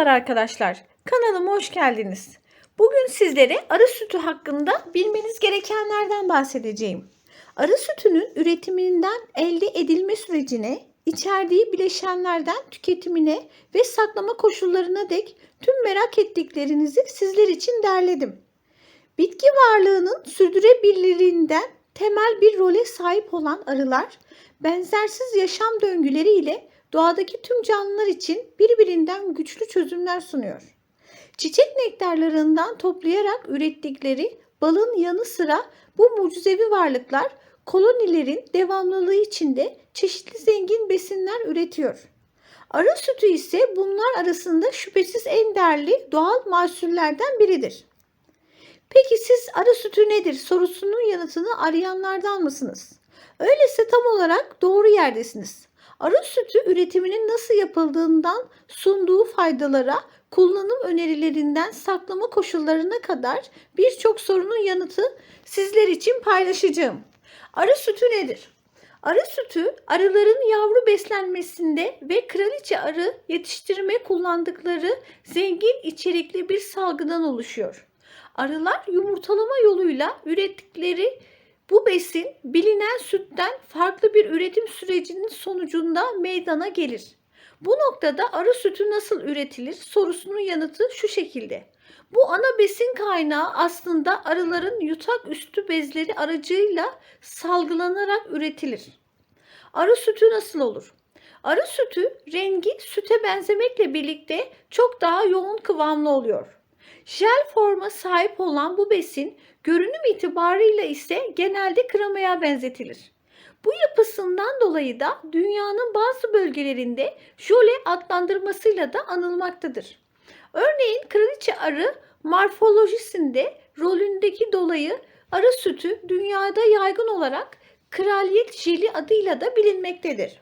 Merhabalar arkadaşlar. Kanalıma hoş geldiniz. Bugün sizlere arı sütü hakkında bilmeniz gerekenlerden bahsedeceğim. Arı sütünün üretiminden elde edilme sürecine, içerdiği bileşenlerden tüketimine ve saklama koşullarına dek tüm merak ettiklerinizi sizler için derledim. Bitki varlığının sürdürülebilirliğinden temel bir role sahip olan arılar, benzersiz yaşam döngüleriyle doğadaki tüm canlılar için birbirinden güçlü çözümler sunuyor. Çiçek nektarlarından toplayarak ürettikleri balın yanı sıra bu mucizevi varlıklar kolonilerin devamlılığı içinde çeşitli zengin besinler üretiyor. Arı sütü ise bunlar arasında şüphesiz en değerli doğal mahsullerden biridir. Peki siz arı sütü nedir sorusunun yanıtını arayanlardan mısınız? Öyleyse tam olarak doğru yerdesiniz. Arı sütü üretiminin nasıl yapıldığından sunduğu faydalara, kullanım önerilerinden saklama koşullarına kadar birçok sorunun yanıtı sizler için paylaşacağım. Arı sütü nedir? Arı sütü arıların yavru beslenmesinde ve kraliçe arı yetiştirme kullandıkları zengin içerikli bir salgıdan oluşuyor. Arılar yumurtalama yoluyla ürettikleri bu besin bilinen sütten farklı bir üretim sürecinin sonucunda meydana gelir. Bu noktada arı sütü nasıl üretilir sorusunun yanıtı şu şekilde. Bu ana besin kaynağı aslında arıların yutak üstü bezleri aracıyla salgılanarak üretilir. Arı sütü nasıl olur? Arı sütü rengi süte benzemekle birlikte çok daha yoğun kıvamlı oluyor. Jel forma sahip olan bu besin görünüm itibarıyla ise genelde kremaya benzetilir. Bu yapısından dolayı da dünyanın bazı bölgelerinde jöle adlandırmasıyla da anılmaktadır. Örneğin kraliçe arı morfolojisinde rolündeki dolayı arı sütü dünyada yaygın olarak kraliyet jeli adıyla da bilinmektedir.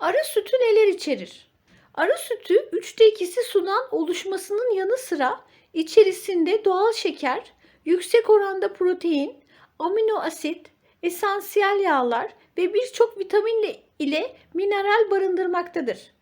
Arı sütü neler içerir? Arı sütü 3'te 2'si sudan oluşmasının yanı sıra içerisinde doğal şeker, yüksek oranda protein, amino asit, esansiyel yağlar ve birçok vitamin ile mineral barındırmaktadır.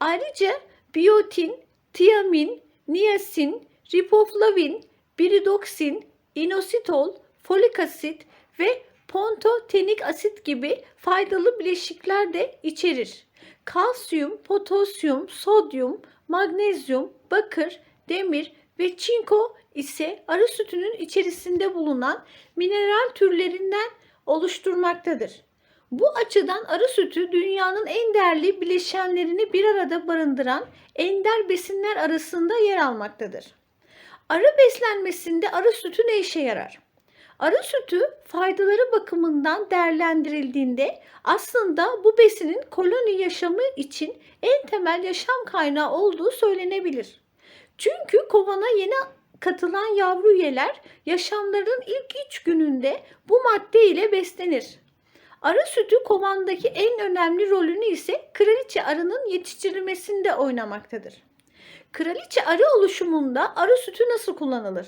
Ayrıca biyotin, tiamin, niasin, riboflavin, piridoksin, inositol, folik asit ve pontotenik asit gibi faydalı bileşikler de içerir. Kalsiyum, potasyum, sodyum, magnezyum, bakır, demir ve çinko ise arı sütünün içerisinde bulunan mineral türlerinden oluşturmaktadır. Bu açıdan arı sütü dünyanın en değerli bileşenlerini bir arada barındıran ender besinler arasında yer almaktadır. Arı beslenmesinde arı sütü ne işe yarar? Arı sütü faydaları bakımından değerlendirildiğinde aslında bu besinin koloni yaşamı için en temel yaşam kaynağı olduğu söylenebilir. Çünkü kovana yeni katılan yavru üyeler yaşamlarının ilk 3 gününde bu madde ile beslenir. Arı sütü kovandaki en önemli rolünü ise kraliçe arının yetiştirilmesinde oynamaktadır. Kraliçe arı oluşumunda arı sütü nasıl kullanılır?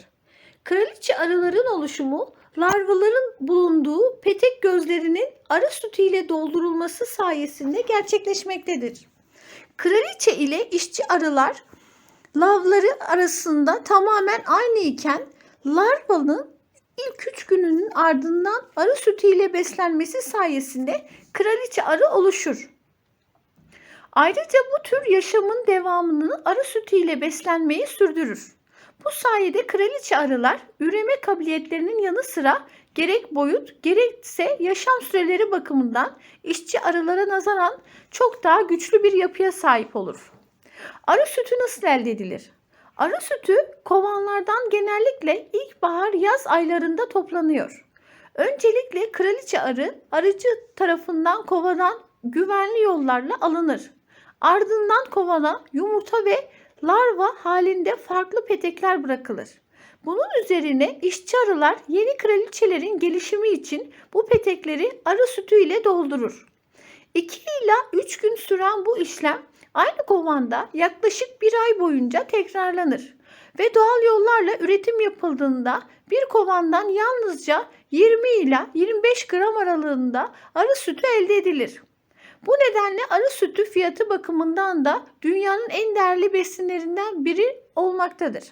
Kraliçe arıların oluşumu larvaların bulunduğu petek gözlerinin arı sütü ile doldurulması sayesinde gerçekleşmektedir. Kraliçe ile işçi arılar lavları arasında tamamen aynı iken larvanın ilk üç gününün ardından arı sütü ile beslenmesi sayesinde kraliçe arı oluşur. Ayrıca bu tür yaşamın devamını arı sütü ile beslenmeyi sürdürür. Bu sayede kraliçe arılar üreme kabiliyetlerinin yanı sıra gerek boyut gerekse yaşam süreleri bakımından işçi arılara nazaran çok daha güçlü bir yapıya sahip olur. Arı sütü nasıl elde edilir? Arı sütü kovanlardan genellikle ilkbahar yaz aylarında toplanıyor. Öncelikle kraliçe arı arıcı tarafından kovandan güvenli yollarla alınır. Ardından kovana yumurta ve larva halinde farklı petekler bırakılır. Bunun üzerine işçi arılar yeni kraliçelerin gelişimi için bu petekleri arı sütü ile doldurur. 2 ila 3 gün süren bu işlem aynı kovanda yaklaşık bir ay boyunca tekrarlanır ve doğal yollarla üretim yapıldığında bir kovandan yalnızca 20 ila 25 gram aralığında arı sütü elde edilir. Bu nedenle arı sütü fiyatı bakımından da dünyanın en değerli besinlerinden biri olmaktadır.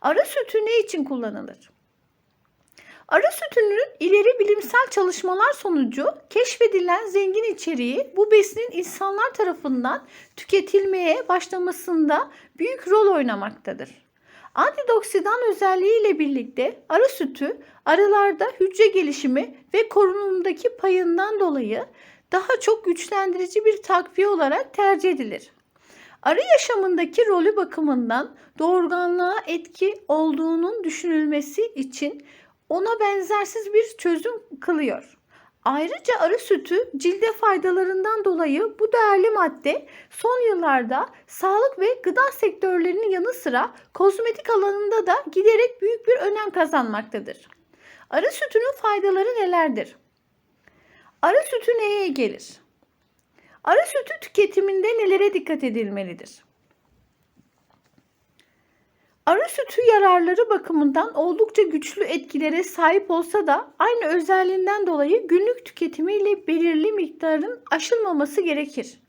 Arı sütü ne için kullanılır? Arı sütünün ileri bilimsel çalışmalar sonucu keşfedilen zengin içeriği bu besinin insanlar tarafından tüketilmeye başlamasında büyük rol oynamaktadır. Antioksidan özelliğiyle birlikte arı sütü arılarda hücre gelişimi ve korunumdaki payından dolayı daha çok güçlendirici bir takviye olarak tercih edilir. Arı yaşamındaki rolü bakımından doğurganlığa etki olduğunun düşünülmesi için ona benzersiz bir çözüm kılıyor. Ayrıca arı sütü cilde faydalarından dolayı bu değerli madde son yıllarda sağlık ve gıda sektörlerinin yanı sıra kozmetik alanında da giderek büyük bir önem kazanmaktadır. Arı sütünün faydaları nelerdir? Arı sütü neye gelir? Arı sütü tüketiminde nelere dikkat edilmelidir? Arı sütü yararları bakımından oldukça güçlü etkilere sahip olsa da aynı özelliğinden dolayı günlük tüketimiyle belirli miktarın aşılmaması gerekir.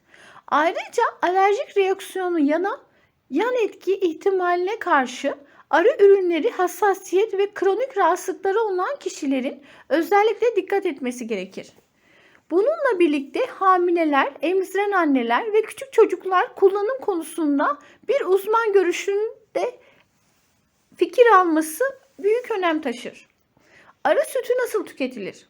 Ayrıca alerjik reaksiyonu yana yan etki ihtimaline karşı arı ürünleri hassasiyet ve kronik rahatsızlıkları olan kişilerin özellikle dikkat etmesi gerekir. Bununla birlikte hamileler, emziren anneler ve küçük çocuklar kullanım konusunda bir uzman görüşünde fikir alması büyük önem taşır. Arı sütü nasıl tüketilir?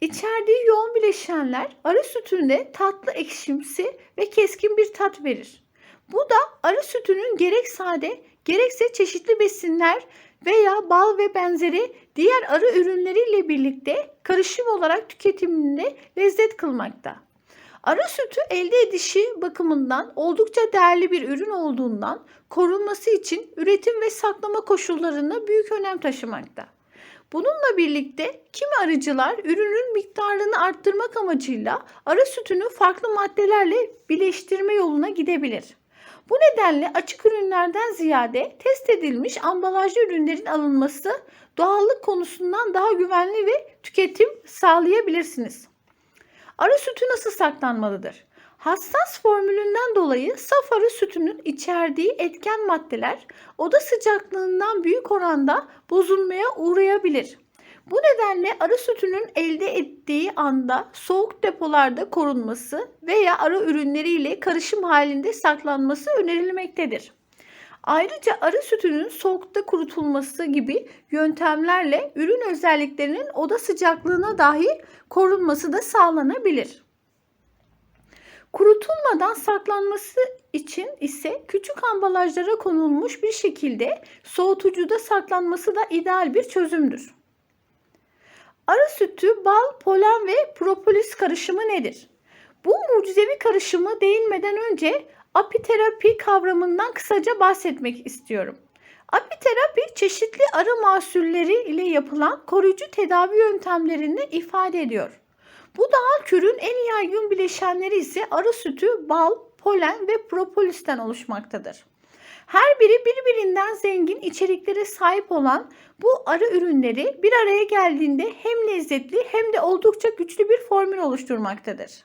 İçerdiği yoğun bileşenler arı sütünde tatlı ekşimsi ve keskin bir tat verir. Bu da arı sütünün gerek sade gerekse çeşitli besinler veya bal ve benzeri diğer arı ürünleriyle birlikte karışım olarak tüketimini lezzet kılmakta. Arı sütü elde edişi bakımından oldukça değerli bir ürün olduğundan korunması için üretim ve saklama koşullarına büyük önem taşımakta. Bununla birlikte kimi arıcılar ürünün miktarını arttırmak amacıyla arı sütünü farklı maddelerle birleştirme yoluna gidebilir. Bu nedenle açık ürünlerden ziyade test edilmiş ambalajlı ürünlerin alınması doğallık konusundan daha güvenli ve tüketim sağlayabilirsiniz. Arı sütü nasıl saklanmalıdır? Hassas formülünden dolayı saf arı sütünün içerdiği etken maddeler oda sıcaklığından büyük oranda bozulmaya uğrayabilir. Bu nedenle arı sütünün elde ettiği anda soğuk depolarda korunması veya arı ürünleriyle karışım halinde saklanması önerilmektedir. Ayrıca arı sütünün soğukta kurutulması gibi yöntemlerle ürün özelliklerinin oda sıcaklığına dahi korunması da sağlanabilir. Kurutulmadan saklanması için ise küçük ambalajlara konulmuş bir şekilde soğutucuda saklanması da ideal bir çözümdür. Arı sütü, bal, polen ve propolis karışımı nedir? Bu mucizevi karışımı değinmeden önce apiterapi kavramından kısaca bahsetmek istiyorum. Apiterapi çeşitli arı mahsulleri ile yapılan koruyucu tedavi yöntemlerini ifade ediyor. Bu doğal kürün en yaygın bileşenleri ise arı sütü, bal, polen ve propolisten oluşmaktadır. Her biri birbirinden zengin içeriklere sahip olan bu arı ürünleri bir araya geldiğinde hem lezzetli hem de oldukça güçlü bir formül oluşturmaktadır.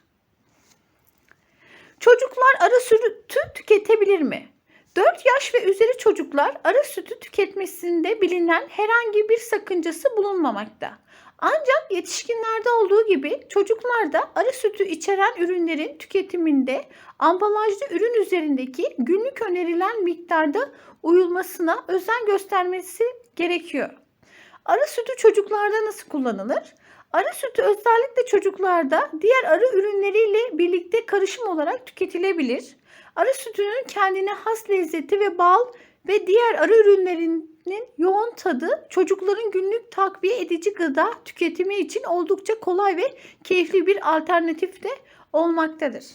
Çocuklar arı sütü tüketebilir mi? 4 yaş ve üzeri çocuklar arı sütü tüketmesinde bilinen herhangi bir sakıncası bulunmamakta. Ancak yetişkinlerde olduğu gibi çocuklarda arı sütü içeren ürünlerin tüketiminde ambalajlı ürün üzerindeki günlük önerilen miktarda uyulmasına özen göstermesi gerekiyor. Arı sütü çocuklarda nasıl kullanılır? Arı sütü özellikle çocuklarda diğer arı ürünleriyle birlikte karışım olarak tüketilebilir. Arı sütünün kendine has lezzeti ve bal ve diğer arı ürünlerinin yoğun tadı çocukların günlük takviye edici gıda tüketimi için oldukça kolay ve keyifli bir alternatif de olmaktadır.